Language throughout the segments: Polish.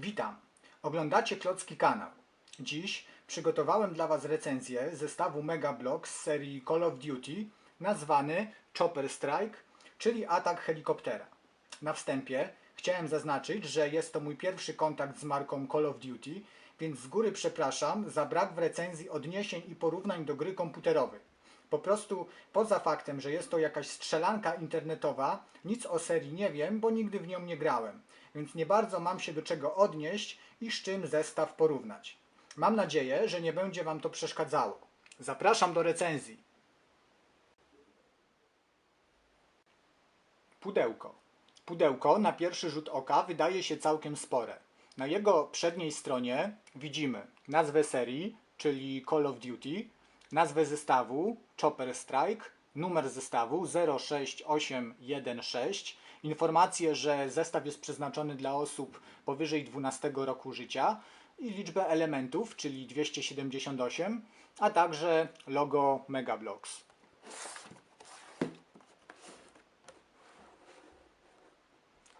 Witam. Oglądacie Klocki Kanał. Dziś przygotowałem dla Was recenzję zestawu Mega Block z serii Call of Duty nazwany Chopper Strike, czyli atak helikoptera. Na wstępie chciałem zaznaczyć, że jest to mój pierwszy kontakt z marką Call of Duty, więc z góry przepraszam za brak w recenzji odniesień i porównań do gry komputerowej. Po prostu poza faktem, że jest to jakaś strzelanka internetowa, nic o serii nie wiem, bo nigdy w nią nie grałem, więc nie bardzo mam się do czego odnieść i z czym zestaw porównać. Mam nadzieję, że nie będzie Wam to przeszkadzało. Zapraszam do recenzji. Pudełko. Pudełko na pierwszy rzut oka wydaje się całkiem spore. Na jego przedniej stronie widzimy nazwę serii, czyli Call of Duty, nazwę zestawu Chopper Strike, numer zestawu 06816, informację, że zestaw jest przeznaczony dla osób powyżej 12 roku życia i liczbę elementów, czyli 278, a także logo Megablocks.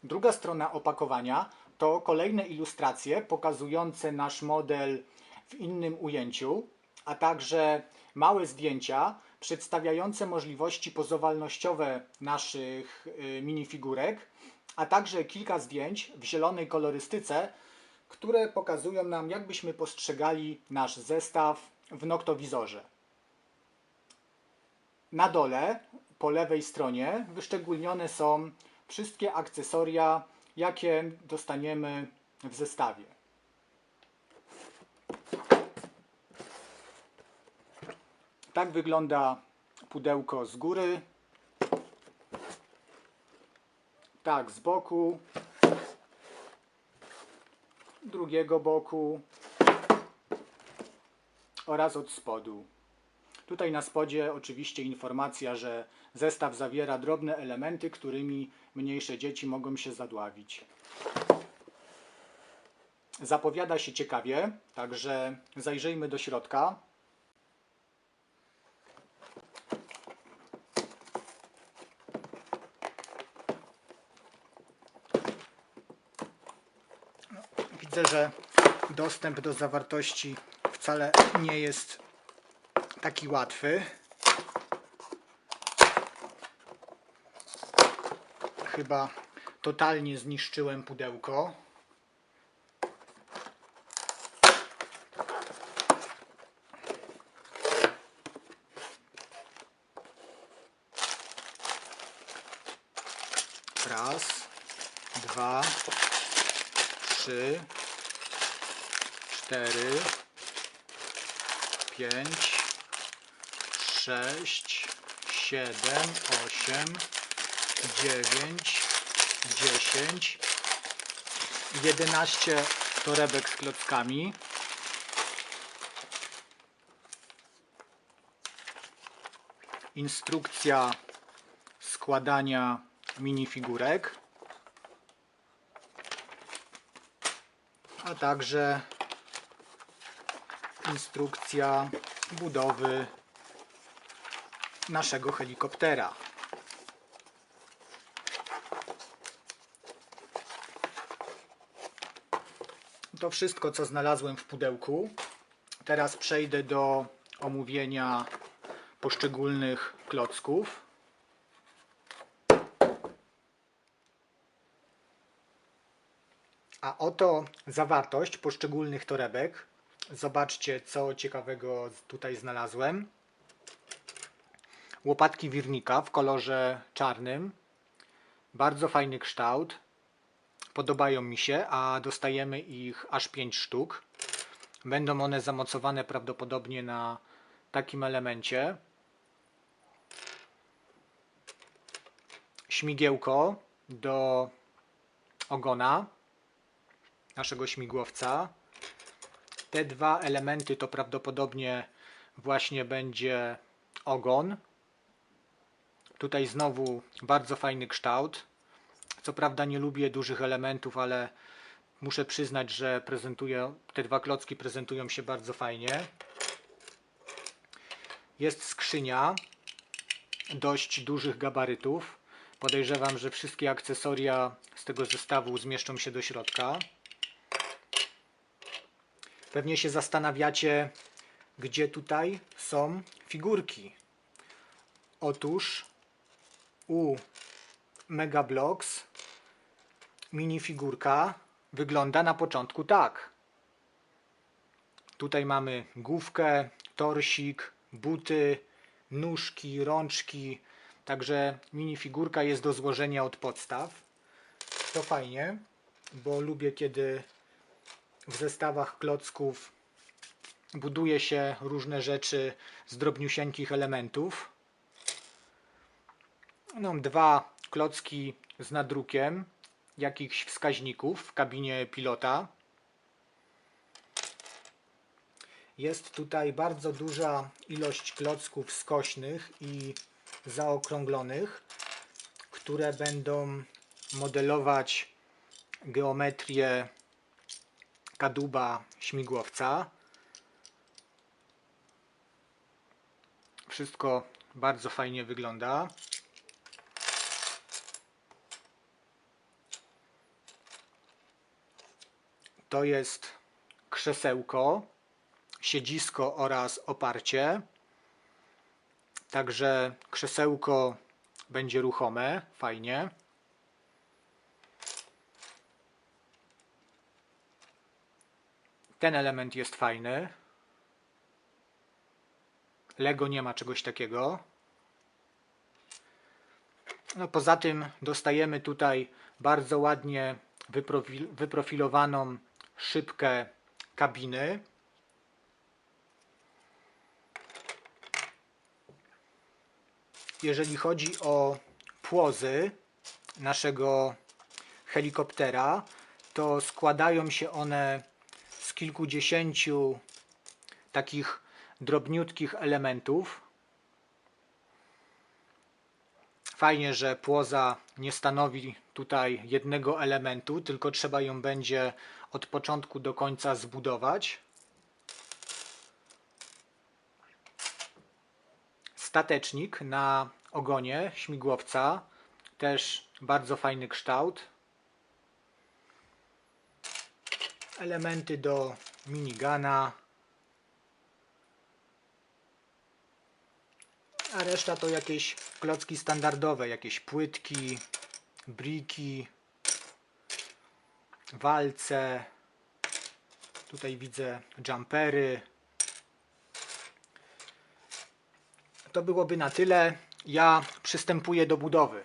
Druga strona opakowania to kolejne ilustracje pokazujące nasz model w innym ujęciu, a także małe zdjęcia przedstawiające możliwości pozowalnościowe naszych y, minifigurek, a także kilka zdjęć w zielonej kolorystyce, które pokazują nam, jakbyśmy postrzegali nasz zestaw w noktowizorze. Na dole, po lewej stronie, wyszczególnione są wszystkie akcesoria, jakie dostaniemy w zestawie. Tak wygląda pudełko z góry. Tak z boku. Drugiego boku. Oraz od spodu. Tutaj na spodzie oczywiście informacja, że zestaw zawiera drobne elementy, którymi mniejsze dzieci mogą się zadławić. Zapowiada się ciekawie, także zajrzyjmy do środka. Widzę, że dostęp do zawartości wcale nie jest taki łatwy. Chyba totalnie zniszczyłem pudełko. 7, 8, 9, 10, 11 torebek z klockami. Instrukcja składania minifigurek. A także instrukcja budowy naszego helikoptera. To wszystko, co znalazłem w pudełku. Teraz przejdę do omówienia poszczególnych klocków. A oto zawartość poszczególnych torebek. Zobaczcie, co ciekawego tutaj znalazłem. Łopatki wirnika w kolorze czarnym. Bardzo fajny kształt. Podobają mi się, a dostajemy ich aż 5 sztuk. Będą one zamocowane prawdopodobnie na takim elemencie. Śmigiełko do ogona naszego śmigłowca. Te dwa elementy to prawdopodobnie właśnie będzie ogon. Tutaj znowu bardzo fajny kształt. Co prawda nie lubię dużych elementów, ale muszę przyznać, że prezentuje, te dwa klocki prezentują się bardzo fajnie. Jest skrzynia dość dużych gabarytów. Podejrzewam, że wszystkie akcesoria z tego zestawu zmieszczą się do środka. Pewnie się zastanawiacie, gdzie tutaj są figurki. Otóż u Megablocks minifigurka wygląda na początku tak. Tutaj mamy główkę, torsik, buty, nóżki, rączki. Także minifigurka jest do złożenia od podstaw. To fajnie, bo lubię kiedy w zestawach klocków buduje się różne rzeczy z drobniusieńkich elementów. No, dwa klocki z nadrukiem jakichś wskaźników w kabinie pilota. Jest tutaj bardzo duża ilość klocków skośnych i zaokrąglonych, które będą modelować geometrię kadłuba śmigłowca. Wszystko bardzo fajnie wygląda. To jest krzesełko, siedzisko oraz oparcie. Także krzesełko będzie ruchome, fajnie. Ten element jest fajny. Lego nie ma czegoś takiego. No poza tym dostajemy tutaj bardzo ładnie wyprofil wyprofilowaną szybkę kabiny. Jeżeli chodzi o płozy naszego helikoptera, to składają się one z kilkudziesięciu takich drobniutkich elementów. Fajnie, że płoza nie stanowi tutaj jednego elementu, tylko trzeba ją będzie od początku do końca zbudować. Statecznik na ogonie śmigłowca, też bardzo fajny kształt. Elementy do minigana. A reszta to jakieś klocki standardowe, jakieś płytki, briki, walce. Tutaj widzę jumpery. To byłoby na tyle. Ja przystępuję do budowy.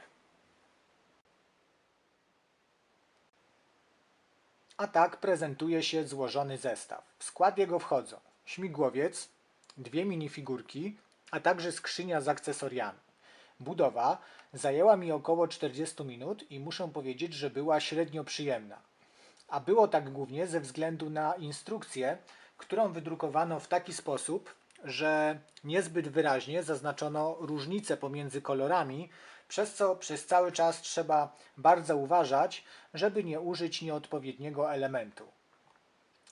A tak prezentuje się złożony zestaw. W skład jego wchodzą śmigłowiec, dwie minifigurki, a także skrzynia z akcesoriami. Budowa zajęła mi około 40 minut i muszę powiedzieć, że była średnio przyjemna. A było tak głównie ze względu na instrukcję, którą wydrukowano w taki sposób, że niezbyt wyraźnie zaznaczono różnice pomiędzy kolorami, przez co przez cały czas trzeba bardzo uważać, żeby nie użyć nieodpowiedniego elementu.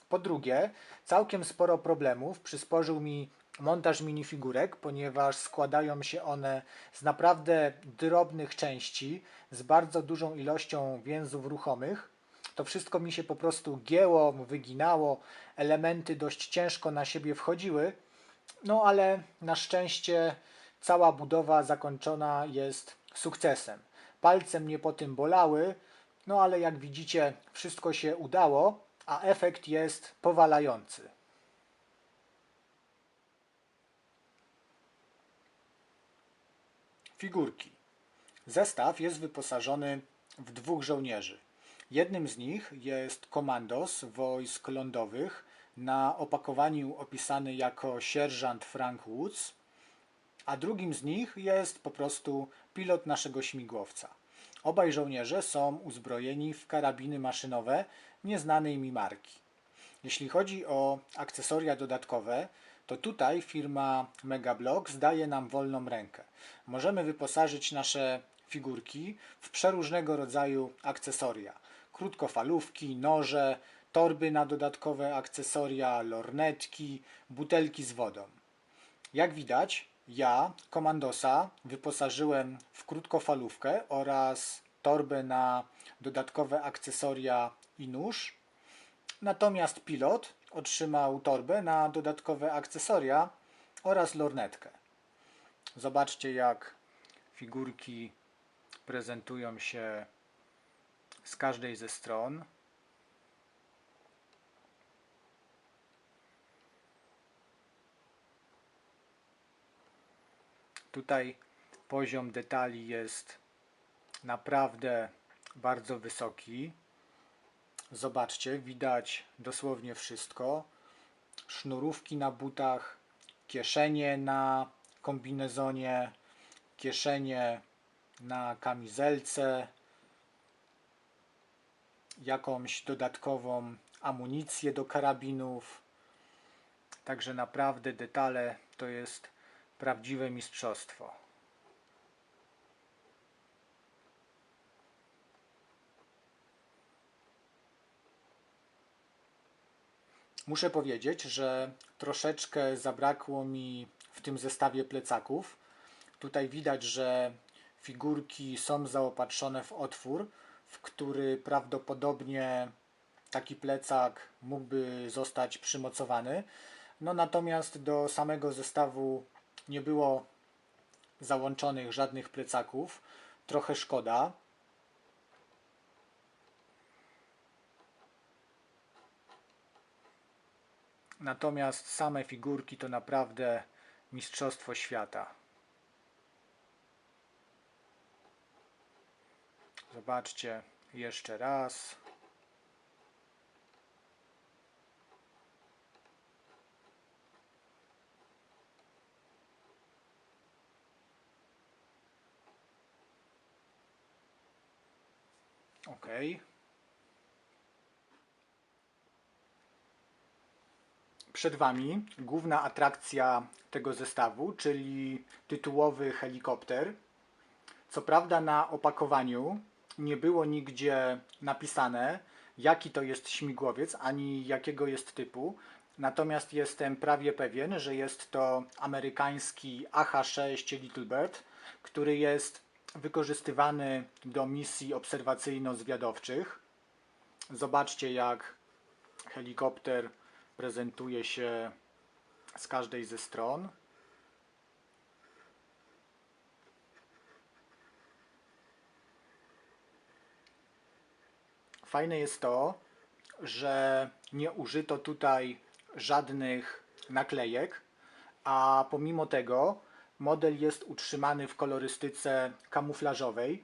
Po drugie, całkiem sporo problemów przysporzył mi montaż minifigurek, ponieważ składają się one z naprawdę drobnych części, z bardzo dużą ilością więzów ruchomych. To wszystko mi się po prostu gięło, wyginało, elementy dość ciężko na siebie wchodziły, no ale na szczęście cała budowa zakończona jest sukcesem. Palce mnie po tym bolały, no ale jak widzicie, wszystko się udało, a efekt jest powalający. Figurki. Zestaw jest wyposażony w dwóch żołnierzy. Jednym z nich jest komandos wojsk lądowych, na opakowaniu opisany jako sierżant Frank Woods, a drugim z nich jest po prostu pilot naszego śmigłowca. Obaj żołnierze są uzbrojeni w karabiny maszynowe nieznanej mi marki. Jeśli chodzi o akcesoria dodatkowe, to tutaj firma Megablock zdaje nam wolną rękę. Możemy wyposażyć nasze figurki w przeróżnego rodzaju akcesoria. Krótkofalówki, noże, torby na dodatkowe akcesoria, lornetki, butelki z wodą. Jak widać, ja komandosa wyposażyłem w krótkofalówkę oraz torbę na dodatkowe akcesoria i nóż, Natomiast pilot otrzymał torbę na dodatkowe akcesoria oraz lornetkę. Zobaczcie jak figurki prezentują się z każdej ze stron. Tutaj poziom detali jest naprawdę bardzo wysoki. Zobaczcie, widać dosłownie wszystko. Sznurówki na butach, kieszenie na kombinezonie, kieszenie na kamizelce, jakąś dodatkową amunicję do karabinów. Także naprawdę detale to jest prawdziwe mistrzostwo. Muszę powiedzieć, że troszeczkę zabrakło mi w tym zestawie plecaków. Tutaj widać, że figurki są zaopatrzone w otwór, w który prawdopodobnie taki plecak mógłby zostać przymocowany. No natomiast do samego zestawu nie było załączonych żadnych plecaków. Trochę szkoda. Natomiast same figurki to naprawdę mistrzostwo świata. Zobaczcie jeszcze raz. OK. Przed Wami główna atrakcja tego zestawu, czyli tytułowy helikopter. Co prawda na opakowaniu nie było nigdzie napisane, jaki to jest śmigłowiec, ani jakiego jest typu. Natomiast jestem prawie pewien, że jest to amerykański AH-6 Littlebird, który jest wykorzystywany do misji obserwacyjno-zwiadowczych. Zobaczcie, jak helikopter prezentuje się z każdej ze stron. Fajne jest to, że nie użyto tutaj żadnych naklejek, a pomimo tego model jest utrzymany w kolorystyce kamuflażowej.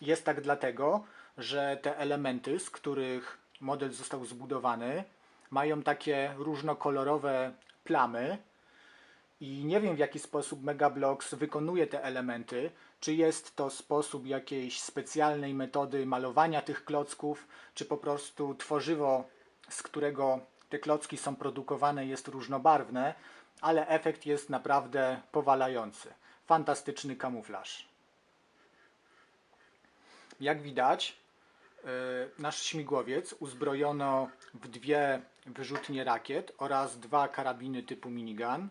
Jest tak dlatego, że te elementy, z których model został zbudowany, mają takie różnokolorowe plamy i nie wiem w jaki sposób Megablocks wykonuje te elementy, czy jest to sposób jakiejś specjalnej metody malowania tych klocków, czy po prostu tworzywo, z którego te klocki są produkowane, jest różnobarwne, ale efekt jest naprawdę powalający. Fantastyczny kamuflaż. Jak widać, yy, nasz śmigłowiec uzbrojono w dwie wyrzutnie rakiet oraz dwa karabiny typu minigun.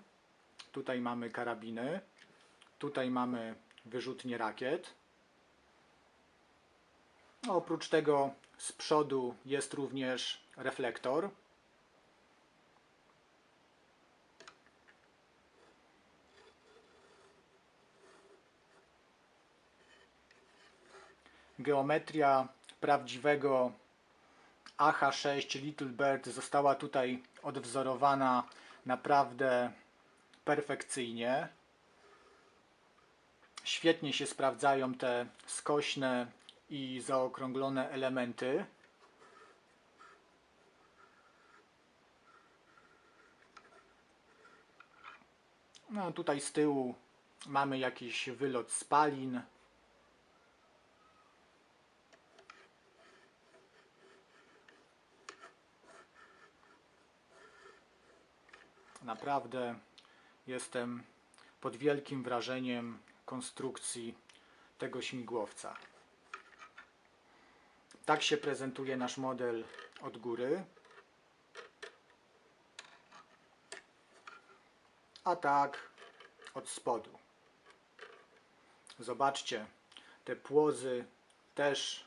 Tutaj mamy karabiny, tutaj mamy wyrzutnie rakiet. Oprócz tego z przodu jest również reflektor. Geometria prawdziwego AH-6 Little Bird została tutaj odwzorowana naprawdę perfekcyjnie. Świetnie się sprawdzają te skośne i zaokrąglone elementy. No tutaj z tyłu mamy jakiś wylot spalin. Naprawdę jestem pod wielkim wrażeniem konstrukcji tego śmigłowca. Tak się prezentuje nasz model od góry. A tak od spodu. Zobaczcie, te płozy też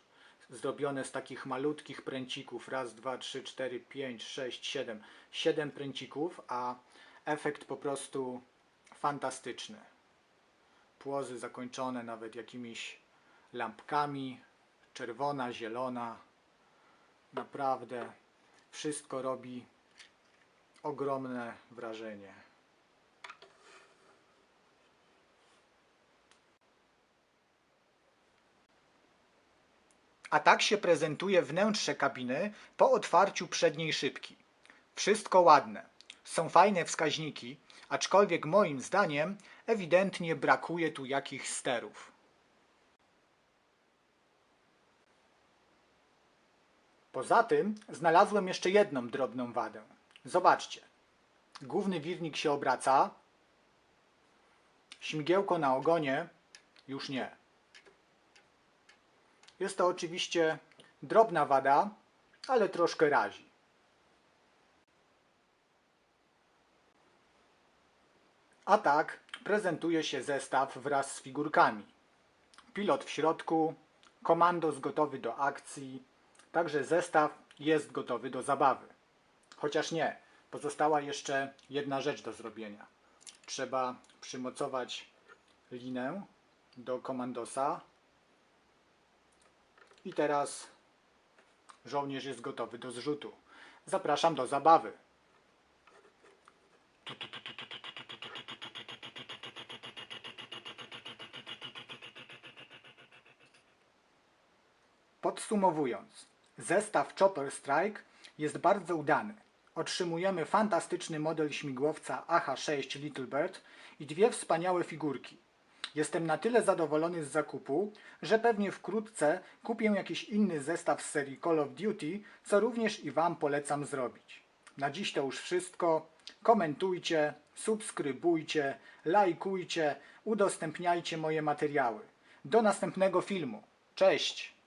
zrobione z takich malutkich pręcików. Raz, dwa, trzy, cztery, pięć, sześć, siedem. Siedem pręcików, a efekt po prostu fantastyczny. Płozy zakończone nawet jakimiś lampkami. Czerwona, zielona. Naprawdę wszystko robi ogromne wrażenie. A tak się prezentuje wnętrze kabiny po otwarciu przedniej szybki. Wszystko ładne. Są fajne wskaźniki, aczkolwiek moim zdaniem ewidentnie brakuje tu jakichś sterów. Poza tym znalazłem jeszcze jedną drobną wadę. Zobaczcie. Główny wirnik się obraca. Śmigiełko na ogonie już nie. Jest to oczywiście drobna wada, ale troszkę razi. A tak prezentuje się zestaw wraz z figurkami. Pilot w środku, komandos gotowy do akcji, także zestaw jest gotowy do zabawy. Chociaż nie, pozostała jeszcze jedna rzecz do zrobienia. Trzeba przymocować linę do komandosa i teraz żołnierz jest gotowy do zrzutu. Zapraszam do zabawy. Podsumowując, zestaw Chopper Strike jest bardzo udany. Otrzymujemy fantastyczny model śmigłowca AH-6 Little Bird i dwie wspaniałe figurki. Jestem na tyle zadowolony z zakupu, że pewnie wkrótce kupię jakiś inny zestaw z serii Call of Duty, co również i Wam polecam zrobić. Na dziś to już wszystko. Komentujcie, subskrybujcie, lajkujcie, udostępniajcie moje materiały. Do następnego filmu. Cześć!